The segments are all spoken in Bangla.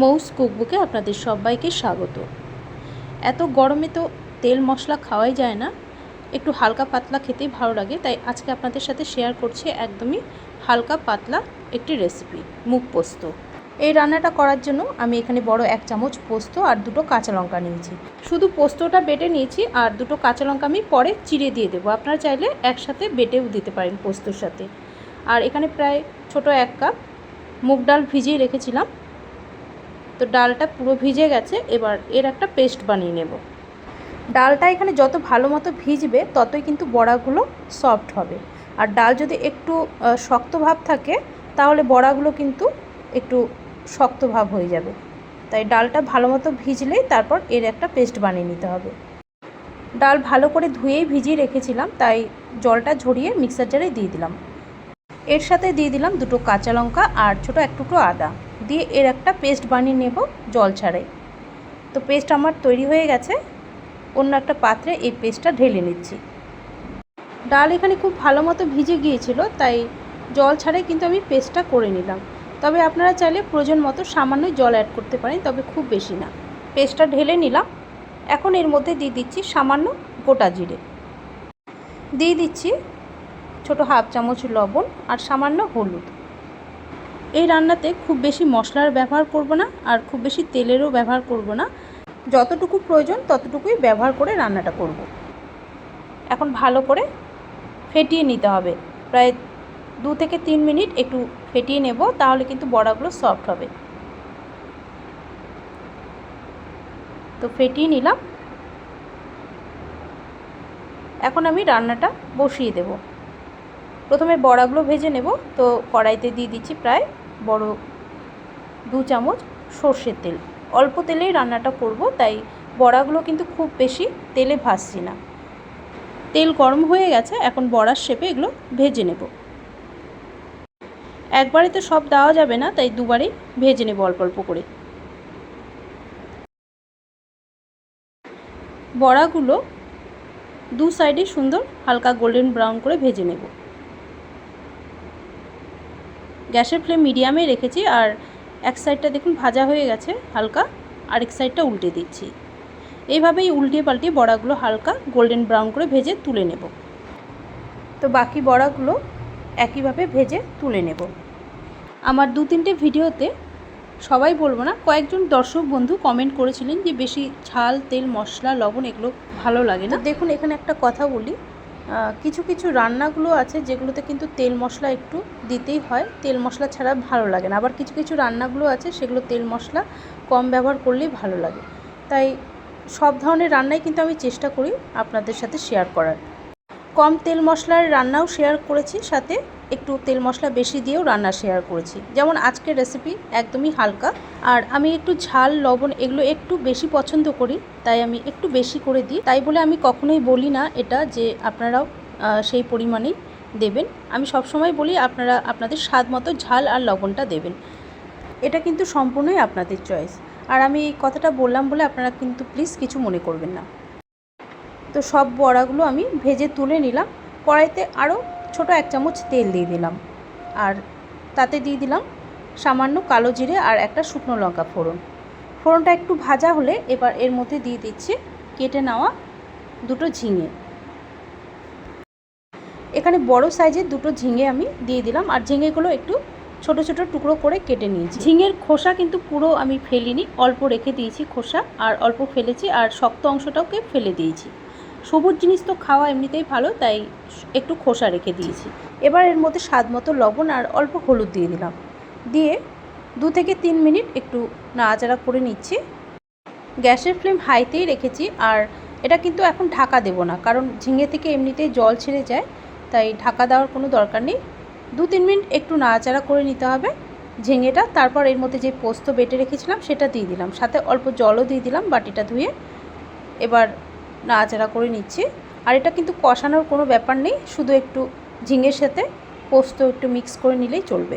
মৌস কুকবুকে আপনাদের সবাইকে স্বাগত। এত গরমে তো তেল মশলা খাওয়াই যায় না। একটু হালকা পাতলা খেতেই ভালো লাগে, তাই আজকে আপনাদের সাথে শেয়ার করছি একদমই হালকা পাতলা একটি রেসিপি মুগ পোস্ত। এই রান্নাটা করার জন্য আমি এখানে বড় এক চামচ পোস্ত আর দুটো কাঁচা লঙ্কা নিয়েছি। শুধু পোস্তটা বেটে নিয়েছি আর দুটো কাঁচা লঙ্কা আমি পরে চিড়ে দিয়ে দেবো। আপনারা চাইলে একসাথে বেটেও দিতে পারেন পোস্তর সাথে। আর এখানে প্রায় ছোট এক কাপ মুগ ডাল ভিজিয়ে রেখেছিলাম। তো ডালটা পুরো ভিজে গেছে, এবার এর একটা পেস্ট বানিয়ে নেব। ডালটা এখানে যত ভালো মতো ভিজবে, ততই কিন্তু বড়াগুলো সফট হবে। আর ডাল যদি একটু শক্ত ভাব থাকে, তাহলে বড়াগুলো কিন্তু একটু শক্ত ভাব হয়ে যাবে। তাই ডালটা ভালো মতো ভিজলেই তারপর এর একটা পেস্ট বানিয়ে নিতে হবে। ডাল ভালো করে ধুয়েই ভিজিয়ে রেখেছিলাম, তাই জলটা ঝরিয়ে মিক্সার জারে দিয়ে দিলাম। এর সাথে দিয়ে দিলাম দুটো কাঁচা লঙ্কা আর ছোটো এক টুকরো আদা। দিয়ে এর একটা পেস্ট বানিয়ে নেব জল ছাড়াই। তো পেস্ট আমার তৈরি হয়ে গেছে। অন্য একটা পাত্রে এই পেস্টটা ঢেলে নিচ্ছি। ডাল এখানে খুব ভালো মতো ভিজে গিয়েছিল, তাই জল ছাড়াই কিন্তু আমি পেস্টটা করে নিলাম। তবে আপনারা চাইলে প্রয়োজন মতো সামান্য জল অ্যাড করতে পারেন, তবে খুব বেশি না। পেস্টটা ঢেলে নিলাম। এখন এর মধ্যে দিয়ে দিচ্ছি সামান্য গোটা জিরে। দিয়ে দিচ্ছি ছোটো হাফ চামচ লবণ আর সামান্য হলুদ। এই রান্নাতে খুব বেশি মশলার ব্যবহার করব না আর খুব বেশি তেলেরও ব্যবহার করব না। যতটুকু প্রয়োজন ততটুকুই ব্যবহার করে রান্নাটা করব। এখন ভালো করে ফেটিয়ে নিতে হবে। প্রায় দু থেকে তিন মিনিট একটু ফেটিয়ে নেব, তাহলে কিন্তু বড়াগুলো সফট হবে। তো ফেটিয়ে নিলাম। এখন আমি রান্নাটা বসিয়ে দেব। প্রথমে বড়াগুলো ভেজে নেব। তো কড়াইতে দিয়ে দিচ্ছি প্রায় বড় দু চামচ সর্ষের তেল। অল্প তেলেই রান্নাটা করব, তাই বড়াগুলো কিন্তু খুব বেশি তেলে ভাজছি না। তেল গরম হয়ে গেছে, এখন বড়ার শেপে এগুলো ভেজে নেব। একবারে তো সব দেওয়া যাবে না, তাই দুবারেই ভেজে নেব অল্প অল্প করে। বড়াগুলো দু সাইডে সুন্দর হালকা গোল্ডেন ব্রাউন করে ভেজে নেব। গ্যাসের ফ্লেম মিডিয়ামে রেখেছি আর এক সাইডটা দেখুন ভাজা হয়ে গেছে হালকা, আরেক সাইডটা উল্টে দিচ্ছি। এইভাবেই উল্টিয়ে পাল্টিয়ে বড়াগুলো হালকা গোল্ডেন ব্রাউন করে ভেজে তুলে নেব। তো বাকি বড়াগুলো একইভাবে ভেজে তুলে নেব। আমার দু তিনটে ভিডিওতে সবাই বলব না, কয়েকজন দর্শক বন্ধু কমেন্ট করেছিলেন যে বেশি ঝাল, তেল, মশলা, লবণ এগুলো ভালো লাগে না। দেখুন, এখানে একটা কথা বলি। কিছু কিছু রান্নাগুলো আছে যেগুলোতে কিন্তু তেল মশলা একটু দিতেই হয়। তেল মশলা ছাড়া ভালো লাগে না। আবার কিছু কিছু রান্নাগুলো আছে সেগুলো তেল মশলা কম ব্যবহার করলেই ভালো লাগে। তাই সব ধরনের রান্নাই কিন্তু আমি চেষ্টা করি আপনাদের সাথে শেয়ার করার। কম তেল মশলার রান্নাও শেয়ার করেছি সাথে। একটু তেল মশলা বেশি দিয়েও রান্না শেয়ার করেছি। যেমন আজকের রেসিপি একদমই হালকা। আর আমি একটু ঝাল, লবণ এগুলো একটু বেশি পছন্দ করি, তাই আমি একটু বেশি করে দিই। তাই বলে আমি কখনোই বলি না এটা যে আপনারাও সেই পরিমাণেই দেবেন। আমি সবসময় বলি আপনারা আপনাদের স্বাদ মতো ঝাল আর লবণটা দেবেন। এটা কিন্তু সম্পূর্ণই আপনাদের চয়েস আর আমি এই কথাটা বললাম বলে আপনারা কিন্তু প্লিজ কিছু মনে করবেন না। তো সব বড়াগুলো আমি ভেজে তুলে নিলাম। কড়াইতে আরও ছোট এক চামচ তেল দিয়ে দিলাম। আর তাতে দিয়ে দিলাম সামান্য কালো জিরে আর একটা শুকনো লঙ্কা ফোড়ন। ফোড়নটা একটু ভাজা হলে এবার এর মধ্যে দিয়ে দিচ্ছি কেটে নেওয়া দুটো ঝিঙে। এখানে বড় সাইজের দুটো ঝিঙে আমি দিয়ে দিলাম আর ঝিঙেগুলো একটু ছোট ছোট টুকরো করে কেটে নিয়েছি। ঝিঙের খোসা কিন্তু পুরো আমি ফেলিনি, অল্প রেখে দিয়েছি খোসা আর অল্প ফেলেছি আর শক্ত অংশটাকে ফেলে দিয়েছি। সবুজ জিনিস তো খাওয়া এমনিতেই ভালো, তাই একটু খোসা রেখে দিয়েছি। এবার এর মধ্যে স্বাদ মতো লবণ আর অল্প হলুদ দিয়ে দিলাম। দিয়ে দু থেকে তিন মিনিট একটু নাড়াচাড়া করে নিচ্ছি। গ্যাসের ফ্লেম হাইতেই রেখেছি আর এটা কিন্তু এখন ঢাকা দেব না, কারণ ঝিঙে থেকে এমনিতেই জল ছেড়ে যায়, তাই ঢাকা দেওয়ার কোনো দরকার নেই। দু তিন মিনিট একটু নাড়াচাড়া করে নিতে হবে। ঝিঙেটা তারপর এর মধ্যে যে পোস্ত বেটে রেখেছিলাম সেটা দিয়ে দিলাম, সাথে অল্প জলও দিয়ে দিলাম বাটিটা ধুয়ে। এবার নাড়াচাড়া করে নিচ্ছি। আর এটা কিন্তু কষানোর কোনো ব্যাপার নেই, শুধু একটু ঝিঙের সাথে পোস্ত একটু মিক্স করে নিলেই চলবে।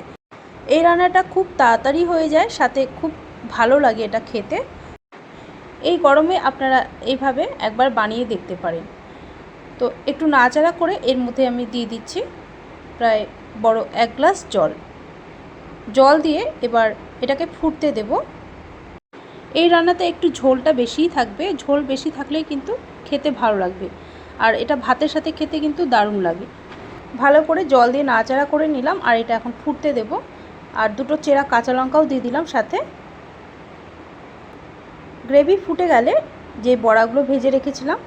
এই রান্নাটা খুব তাড়াতাড়ি হয়ে যায়, সাথে খুব ভালো লাগে এটা খেতে। এই গরমে আপনারা এইভাবে একবার বানিয়ে দেখতে পারেন। তো একটু নাড়াচাড়া করে এর মধ্যে আমি দিয়ে দিচ্ছি প্রায় বড় এক গ্লাস জল। জল দিয়ে এবার এটাকে ফুটতে দেব। এই রান্নাতে একটু ঝোলটা বেশিই থাকবে। ঝোল বেশি থাকলেই কিন্তু খেতে ভালো লাগবে। আর এটা ভাতের সাথে খেতে কিন্তু দারুণ লাগে। ভালো করে জল দিয়ে নাড়াচাড়া করে নিলাম আর এটা এখন ফুটতে দেব। আর দুটো চেরা কাঁচা লঙ্কাও দিয়ে দিলাম সাথে। গ্রেভি ফুটে গেলে যে বড়াগুলো ভেজে রেখেছিলাম,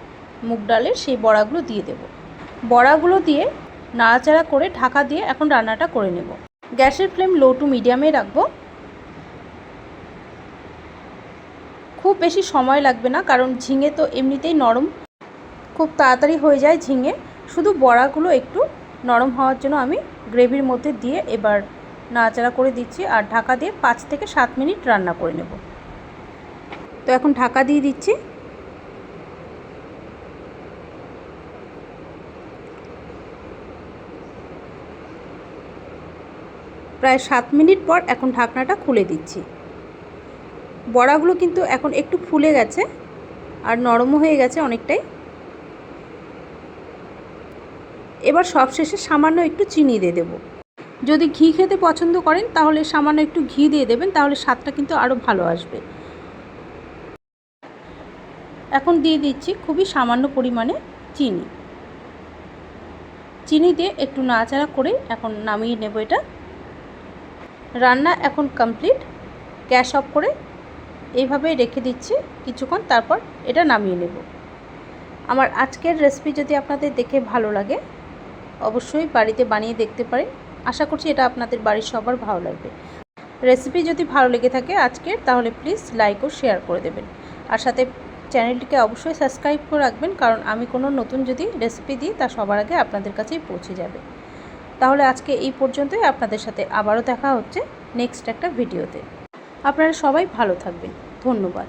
মুগ ডালের সেই বড়াগুলো দিয়ে দেব। বড়াগুলো দিয়ে নাড়াচাড়া করে ঢাকা দিয়ে এখন রান্নাটা করে নেব। গ্যাসের ফ্লেম লো টু মিডিয়ামে রাখব। খুব বেশি সময় লাগবে না, কারণ ঝিঙে তো এমনিতেই নরম। খুব তাড়াতাড়ি হয়ে যায় ঝিঙে। শুধু বড়াগুলো একটু নরম হওয়ার জন্য আমি গ্রেভির মধ্যে দিয়ে এবার নাড়াচাড়া করে দিচ্ছি আর ঢাকা দিয়ে পাঁচ থেকে সাত মিনিট রান্না করে নেব। তো এখন ঢাকা দিয়ে দিচ্ছি। প্রায় সাত মিনিট পর এখন ঢাকনাটা খুলে দিচ্ছি। বড়াগুলো কিন্তু এখন একটু ফুলে গেছে আর নরমও হয়ে গেছে অনেকটাই। এবার সবশেষে সামান্য একটু চিনি দিয়ে দেবো। যদি ঘি খেতে পছন্দ করেন, তাহলে সামান্য একটু ঘি দিয়ে দেবেন, তাহলে স্বাদটা কিন্তু আরও ভালো আসবে। এখন দিয়ে দিচ্ছি খুবই সামান্য পরিমাণে চিনি। চিনি দিয়ে একটু নাড়াচাড়া করে এখন নামিয়ে নেব এটা। রান্না এখন কমপ্লিট। গ্যাস অফ করে এইভাবে রেখে দিচ্ছি, কিছুক্ষণ তারপর এটা নামিয়ে নেব। আমার আজকের রেসিপি যদি আপনাদের দেখে ভালো লাগে, অবশ্যই বাড়িতে বানিয়ে দেখতে পারেন। আশা করছি এটা আপনাদের বাড়ির সবার ভালো লাগবে। রেসিপি যদি ভালো লেগে থাকে আজকের, তাহলে প্লিজ লাইক ও শেয়ার করে দেবেন। আর সাথে চ্যানেলটিকে অবশ্যই সাবস্ক্রাইব করে রাখবেন, কারণ আমি কোনো নতুন যদি রেসিপি দিই, তা সবার আগে আপনাদের কাছেই পৌঁছে যাবে। তাহলে আজকে এই পর্যন্তই, আপনাদের সাথে আবারও দেখা হচ্ছে নেক্সট একটা ভিডিওতে আপনারা সবাই ভালো থাকবেন। ধন্যবাদ।